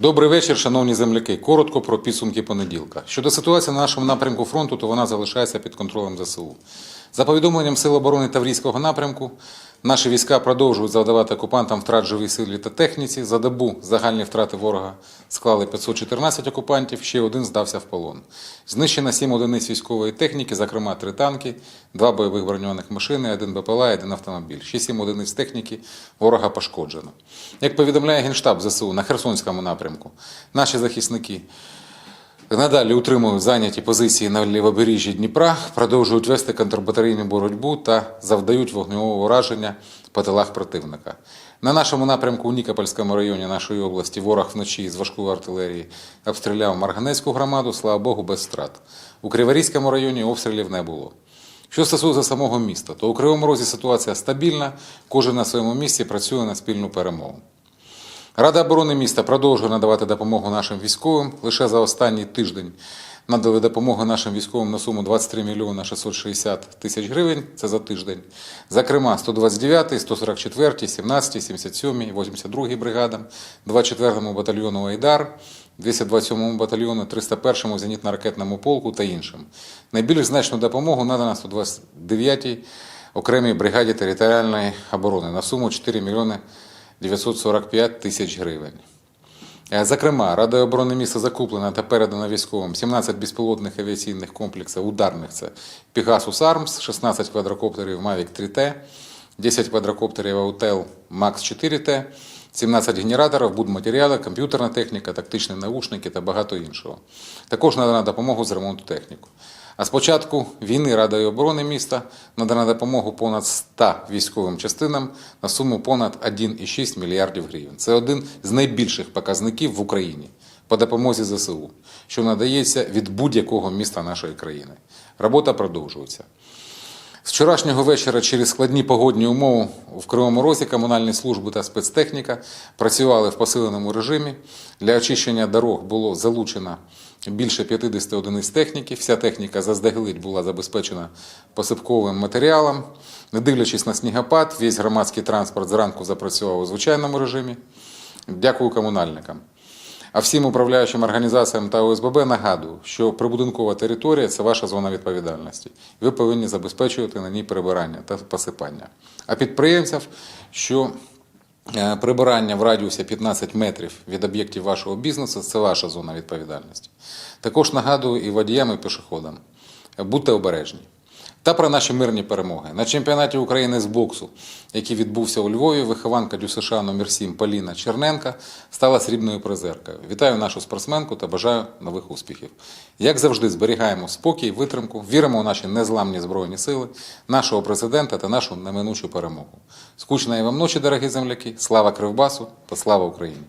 Добрий вечір, шановні земляки. Коротко про підсумки понеділка. Щодо ситуації на нашому напрямку фронту, то вона залишається під контролем ЗСУ. За повідомленням Сил оборони Таврійського напрямку, наші війська продовжують завдавати окупантам втрат живій силі та техніці. За добу загальні втрати ворога склали 514 окупантів, ще один здався в полон. Знищено 7 одиниць військової техніки, зокрема 3 танки, 2 бойових броньованих машини, 1 БПЛА, 1 автомобіль. Ще 7 одиниць техніки ворога пошкоджено. Як повідомляє Генштаб ЗСУ на Херсонському напрямку, наші захисники Надалі утримують зайняті позиції на лівобережжі Дніпра, продовжують вести контрбатарейну боротьбу та завдають вогневого ураження по тилах противника. На нашому напрямку у Нікопольському районі нашої області ворог вночі з важкої артилерії обстріляв Марганецьку громаду, слава Богу, без втрат. У Криворізькому районі обстрілів не було. Що стосується самого міста, то у Кривому Розі ситуація стабільна, кожен на своєму місці працює на спільну перемогу. Рада оборони міста продовжує надавати допомогу нашим військовим. Лише за останній тиждень надали допомогу нашим військовим на суму 23 мільйона 660 тисяч гривень. Це за тиждень. Зокрема, 129, 144, 17, 77, 82 бригадам, 24 батальйону Айдар, 227 батальйону, 301 зенітно-ракетному полку та іншим. Найбільш значну допомогу надана 129-й окремій бригаді територіальної оборони на суму 4 мільйони 945 тисяч гривень. Е, Зокрема, Радою оборони міста закуплено та передано військовим 17 безпілотних авіаційних комплексів ударних. Це Pegasus Arms, 16 квадрокоптерів Mavic 3T, 10 квадрокоптерів Autel Max 4T, 17 генераторів, будматеріали, комп'ютерна техніка, тактичні наушники та багато іншого. Також надана допомогу з ремонту техніку. А з початку війни Радою оборони міста надана допомогу понад 100 військовим частинам на суму понад 1,6 мільярдів гривень. Це один з найбільших показників в Україні по допомозі ЗСУ, що надається від будь-якого міста нашої країни. Робота продовжується. З вчорашнього вечора через складні погодні умови в Кривому Розі комунальні служби та спецтехніка працювали в посиленому режимі. Для очищення дорог було залучено більше 50 одиниць техніки. Вся техніка заздалегідь була забезпечена посипковим матеріалом. Не дивлячись на снігопад, весь громадський транспорт зранку запрацював у звичайному режимі. Дякую комунальникам. А всім управляючим організаціям та ОСББ нагадую, що прибудинкова територія це ваша зона відповідальності. Ви повинні забезпечувати на ній прибирання та посипання. А підприємців, що е, прибирання в радіусі 15 метрів від об'єктів вашого бізнесу це ваша зона відповідальності. Також нагадую і водіям, і пішоходам. Будьте обережні. Та про наші мирні перемоги. На чемпіонаті України з боксу, який відбувся у Львові, вихованка ДЮСШ номер 7 Поліна Черненка стала срібною призеркою. Вітаю нашу спортсменку та бажаю нових успіхів. Як завжди, зберігаємо спокій, витримку, віримо у наші незламні збройні сили, нашого президента та нашу неминучу перемогу. Скучної вам ночі, дорогі земляки! Слава Кривбасу та слава Україні!